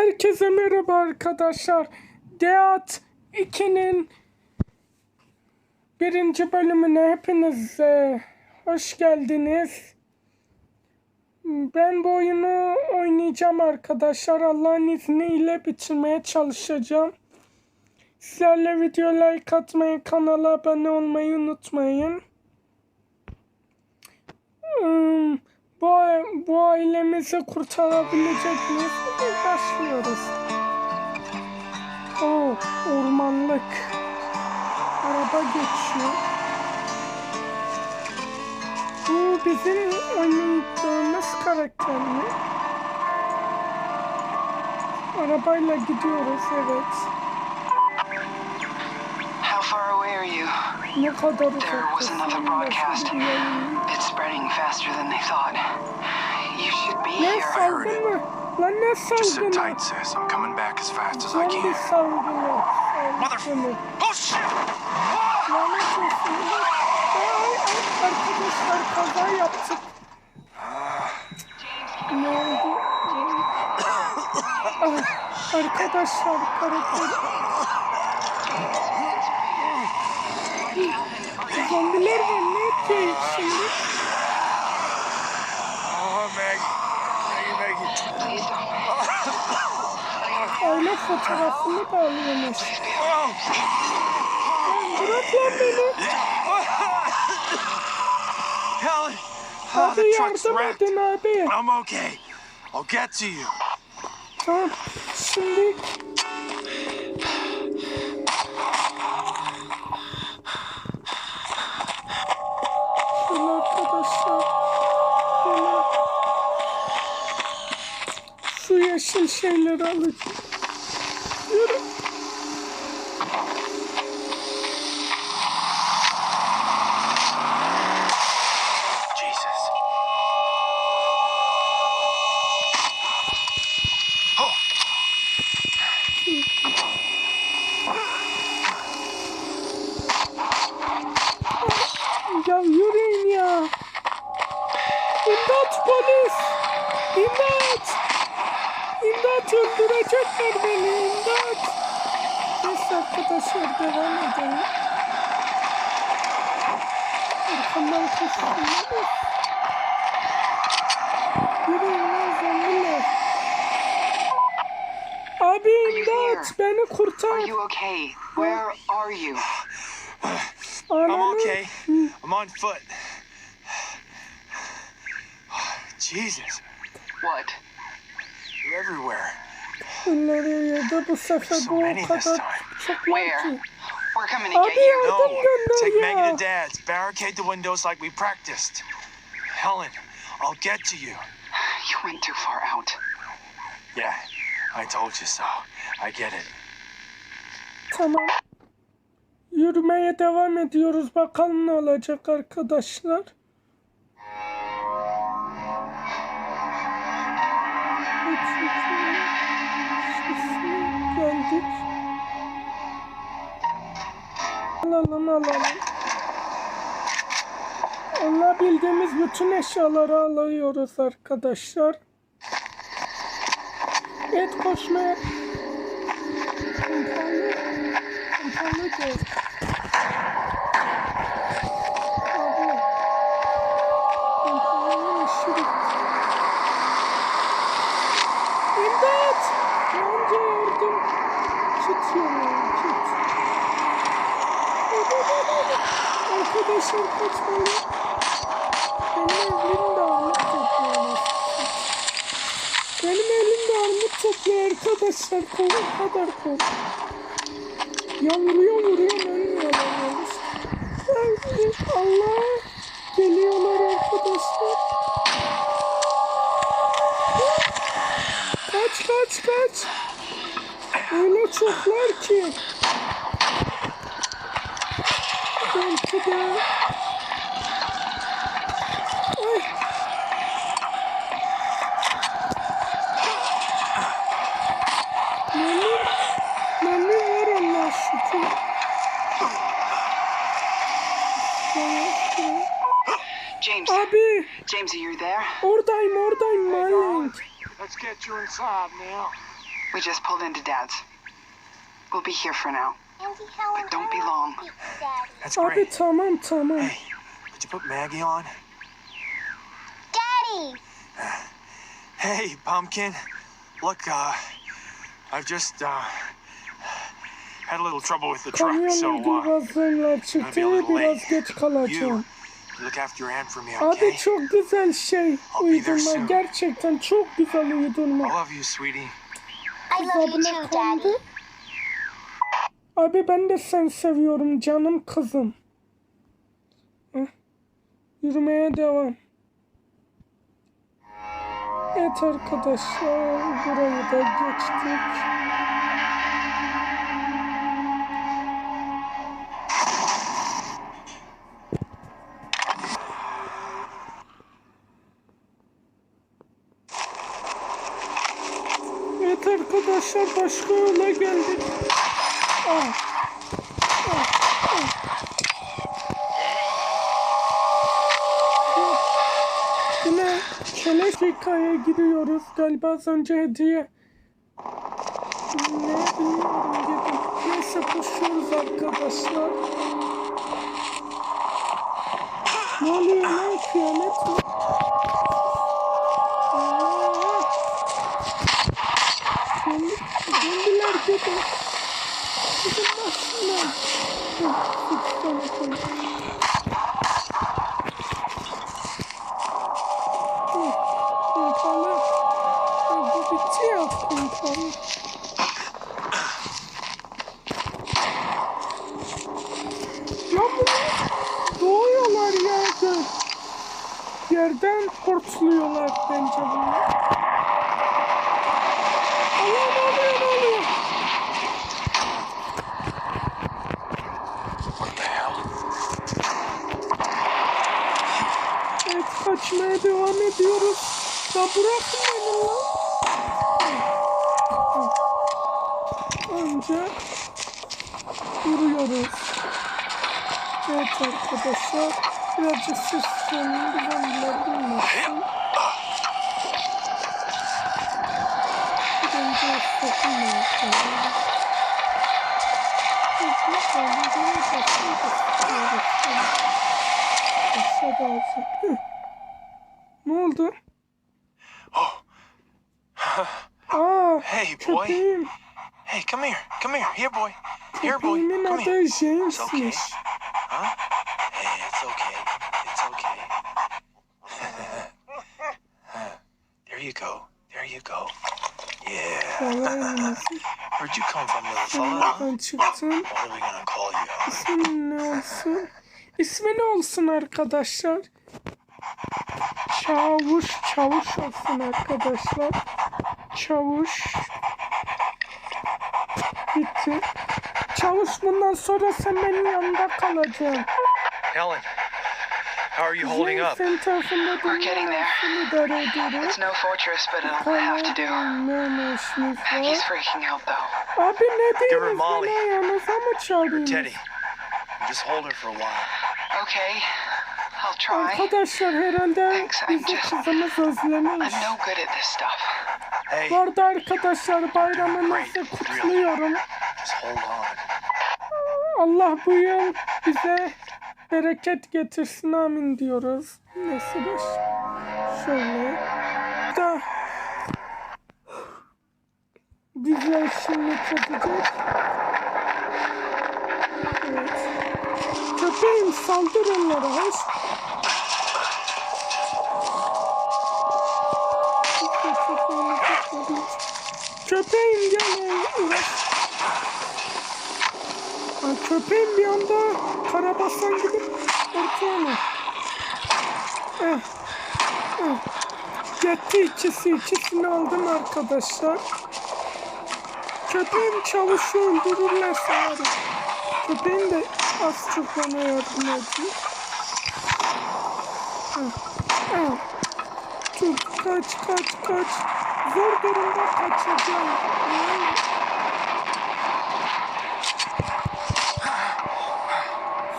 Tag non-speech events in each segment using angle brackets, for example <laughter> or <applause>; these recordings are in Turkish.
Herkese merhaba arkadaşlar. Deat 2'nin birinci bölümüne hepiniz e, hoş geldiniz. Ben bu oyunu oynayacağım arkadaşlar. Allah'ın izniyle bitirmeye çalışacağım. Sizlerle video like atmayı, kanala abone olmayı unutmayın. Hmm, bu, bu ailemizi kurtarabilecek miyiz? Başlıyoruz. O ormanlık. Araba geçiyor. Bu bizim oynadığımız karakter mi? Arabayla gidiyoruz evet. How far away are you? There was another broadcast. It's spreading faster than they thought. You should be here, I heard. ne Just sit tight, sis. I'm coming back as fast as I can. Salgını. Oh shit! Lanet olsun. Ay, ay, arkadaşlar kaza yaptık. Ne oldu? Ah, arkadaşlar karakter. Zombiler var ne yapacağız şimdi? Oh, Maggie. Maggie, Maggie. Please don't. Aile fotoğrafını da alıyormuş. Oh, Bırak lan beni. Helen! Oh, Abi the truck's yardım wrecked. edin abi. I'm okay. I'll get to you. Tamam. Şimdi yeşil şeyleri alacağım. Yürüyün lan zombiler. Abi imdat beni kurtar. Are you okay? Where are you? I'm Ananı- okay. I'm on foot. Jesus, What? you're everywhere. Bunları yedi bu sefer So bu many o this kadar time. çok Where? ki. We're coming to Abi get you. No, yardım gönder take ya. and to Dad's. Barricade the windows like we practiced. Helen, I'll get to you. You went too far out. Yeah, I told you so. I get it. Tamam. Yürümeye devam ediyoruz. Bakalım ne olacak arkadaşlar. Geldik. Alalım alalım. Alabildiğimiz bütün eşyaları alıyoruz arkadaşlar. Et koşmaya Pompalı. Pompalı gel. Abi. Pompalının işi. İmdat! Yanca yardım. Kit yanıyor, kit. Arkadaşlar. Kolum kadar kol. Ya Abi James, are you there? oradayım oradayım Marlon. Let's get you inside now. We just pulled into Dad's. We'll be here for now. But don't be long. That's great. to Daddy. That's Abi great. tamam tamam. Hey, could you put Maggie on? Daddy! Hey, Pumpkin. Look, uh, I've just, uh, had a little trouble with the truck, so, Kamyonun uh, gazlarla çıktı be a little late. you kalacağım. Look after your aunt for me, Abi çok güzel şey uydurma. Gerçekten çok güzel I uydurma. love you, sweetie. I love you too, kaldı. Daddy. Abi ben de seni seviyorum canım kızım. Heh. Yürümeye devam. Evet arkadaşlar burayı da geçtik. Arkadaşlar başka yola geldik. Ah. Yine Çelefika'ya giriyoruz. Galiba az önce hediye. Ne bilmiyorum dedim. Neyse koşuyoruz arkadaşlar. Ne oluyor lan kıyamet mi? Zombiler gibi. Gidin Ya bırakın beni lan. Önce vuruyoruz. Evet arkadaşlar. Birazcık ses tonunu zombiler duymasın. Bence. Hı. Ne oldu? Aa, hey, boy. köpeğim. Hey, come here. Come here. Here, boy. Here, boy. Köpeğimin Come here. adı It's okay. Huh? Hey, it's okay. It's okay. <laughs> there you go. There you go. Yeah. <laughs> Where'd you come from, little fella? çıktım. What are we gonna call you? İsmin ne olsun? İsmi ne olsun arkadaşlar? Çavuş, çavuş olsun arkadaşlar. Çavuş. Bitti. Çavuş bundan sonra sen benim yanında kalacaksın. Helen, how are you holding up? senin tarafında We're getting there. durmayı idare ediyorum. It's no fortress, but uh, it'll have to do. Ne Maggie's freaking out though. Abi ne her? Molly. Beni ayağınıza? Teddy, just hold her for a while. Okay, I'll try. Arkadaşlar herhalde Thanks, I'm bizi just- kızımız özlemiş. I'm no good at this stuff. Bu arada arkadaşlar bayramınızı kutluyorum. Allah bu yıl bize bereket getirsin amin diyoruz. Neyse boş. Şöyle. Da bizler şimdi çekecek. Evet. Köpeğim saldır onlara hoş. Köpeğim uğraş. Ay, Köpeğim bir anda karabasan gibi ortaya Eh. Eh. Gitti ikisi. ikisini aldım arkadaşlar. Köpeğim çalışıyor öldürürlerse var ya. Köpeğim de az çok bana yardım ediyor. Ah, ah. Dur kaç kaç kaç. Zor durumda kaçacağım.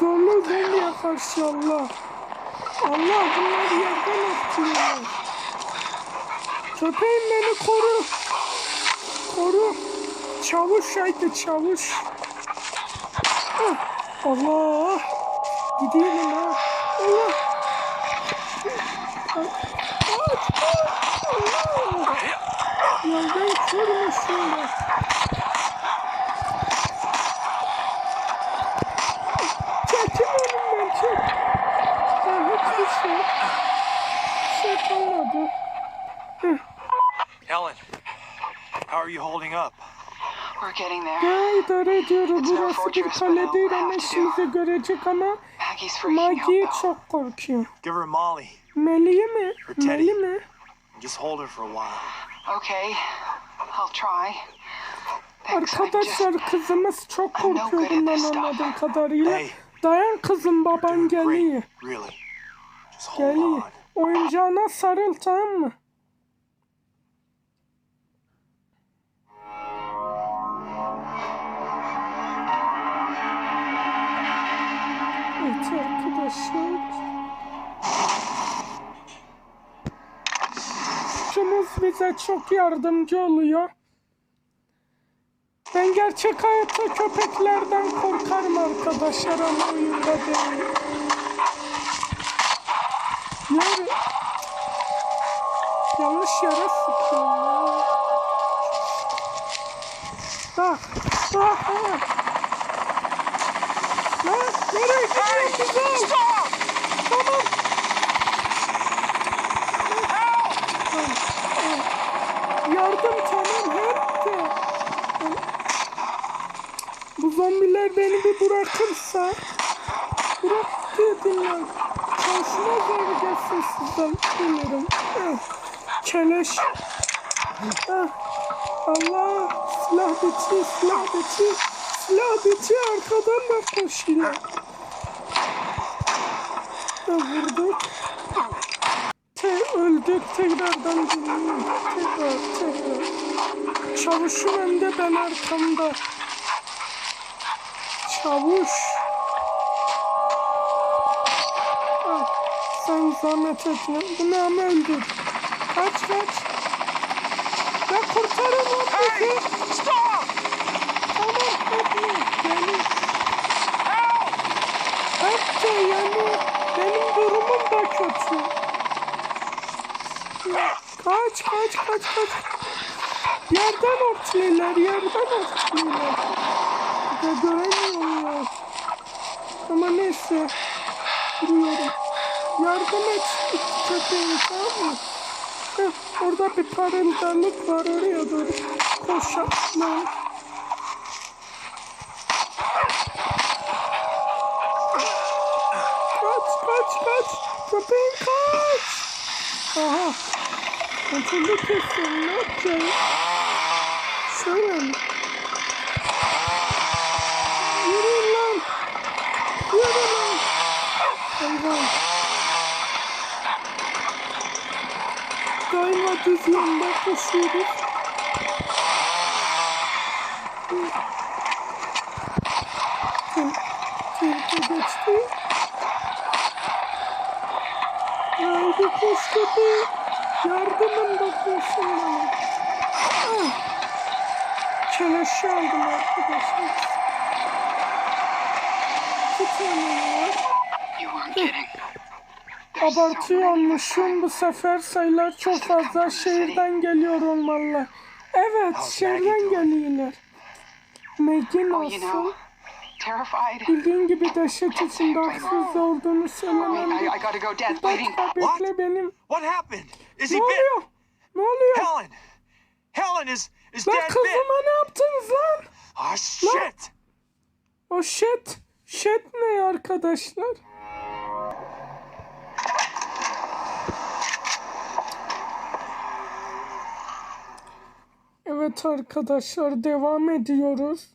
Zorlu zombiye karşı Allah. Allah bunlar yerden atıyorlar. Köpeğim beni koru. Koru. Çavuş haydi çavuş. Ah, Allah. Gidelim ha. Allah. Aç, aç, Allah. Yerden kırmışım ya. Çekil önümden çek. Ben hiçbir şey, şey kalmadı. Helen, how are you holding up? Ya idare ediyorum. Burası bir kale değil ama işimizi görecek ama Maggie's freaking Maggie out. though. çok korkuyor. Give her Molly. Melih'i mi? Teddy. Melih mi? Just hold her for a while. Okay, I'll try. Thanks, I just... Arkadaşlar kızımız çok korkuyor bundan anladığım kadarıyla. Hey. Dayan kızım baban geliyor. great, really. Just hold Geliyor. on. Oyuncağına sarıl tamam mı? Bize çok yardımcı oluyor. Ben gerçek hayatta köpeklerden korkarım arkadaşlar ama oyunda değil. Yani yanlış yere sıkıyorum ya. Bak, bak, bak. Lan nereye gidiyorsun kızım? Tamam. Yardım tamam hep de. Bu zombiler beni bir bırakırsa Bırak dedim ya. Karşıma gelsin sizden bilirim. Eh, Keleş. Eh, Allah. Silah bitti, silah bitti. Silah bitti arkadan da koşuyor. Eh, vurduk. Te öldük tekrardan dinleyin. Tekrar tekrar. Çavuşun önde ben arkamda. Çavuş. Al, sen zahmet etme. Bunu ama öldür. Kaç kaç. Ya kurtarın o bizi. Stop! Tamam hadi. Hep de yani benim durumum da kötü. Kaç kaç kaç kaç. Yerden ortluyorlar, yerden ortluyorlar. De göremiyorum ya. Ama neyse. Bilmiyorum. Yardım et iki köpeğin tamam mı? Heh, orada bir parıldalık var oraya doğru koşalım. Kaç kaç kaç. Köpeğin kaç. Aha. Kontrolü kesin ne yapacağız? Şöyle mi? Yürü lan. Yürü lan. Hayvan. Daima düz yolda koşuyoruz. Tehlike geçti. Haydi koş köpeği. Yardımın dokunsun bana. Ah. Keleşi aldım arkadaşlar. İki tane var. You weren't kidding. There's so Abartıyormuşum bu sefer sayılar çok fazla şehirden geliyor olmalılar. Evet şehirden geliyorlar. Megin olsun. Bildiğin gibi dehşet içinde haksız olduğunu söylemem. Dakika bekle benim. What happened? Is he Ne oluyor? Ne oluyor? Helen! Helen is is Lan kızıma ne yaptınız lan? Ah shit! O shit. Shit ne arkadaşlar? Evet arkadaşlar devam ediyoruz.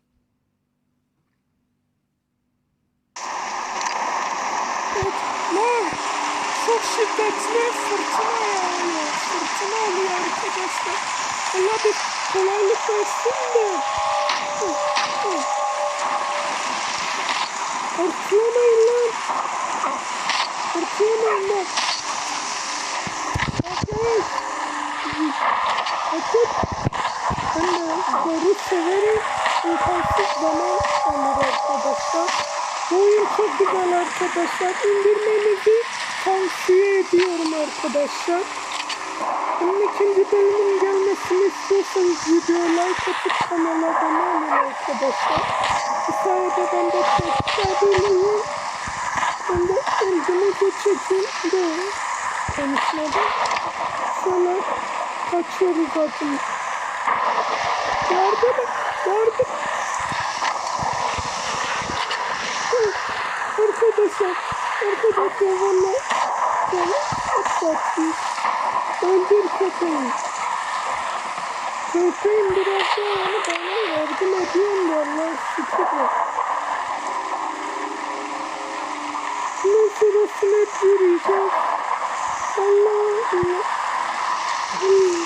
Ne? Çok şiddetli fırtına yağıyor. Fırtına oluyor arkadaşlar. Allah bir kolaylık versin de. Korkuyorlar lan. Korkuyorlar lan. Bakın. Zoru severim. İmkansız zaman alır arkadaşlar. Bu oyun çok güzel arkadaşlar. İndirmenizi tavsiye ediyorum arkadaşlar. Bunun ikinci bölümün gelmesini istiyorsanız videoya like atıp kanala abone olun arkadaşlar. Bu sayede ben de tekrarlayayım. Ben de ilgimi geçeceğim de konuşmadan. Sonra kaçıyoruz zaten. Yardım et, yardım. Arkadaşlar, arkadaşlar valla sana atlatayım. Öldür köpeği. Köpeğin biraz daha yani bana yardım ediyorum da Allah şükür. Bundan sonrasını hep yürüyeceğiz. Allah Allah. Hmm.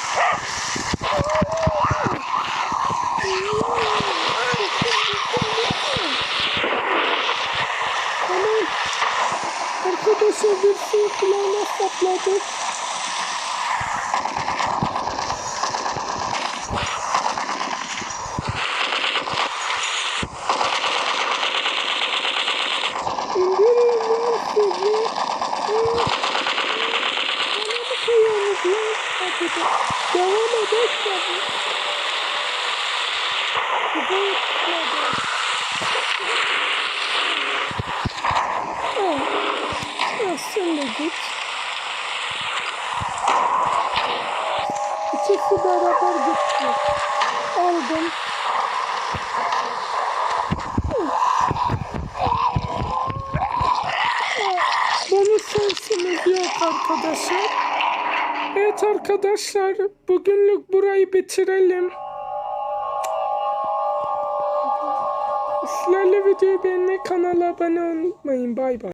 Tamam. Arkadaşlar bir şey kulağına sapladık. İndirin lan sizi. Aa, Bana mı kıyıyorsunuz lan? Hadi de. Devam edelim tabii. Güzel çıkmadı. Aa, aa, sen de git. İkisi beraber gitti. Aldım. Bonus şansımız yok arkadaşlar. Evet arkadaşlar bugünlük burayı bitirelim. Sizlerle videoyu beğenmeyi kanala abone olmayı. Bay bay.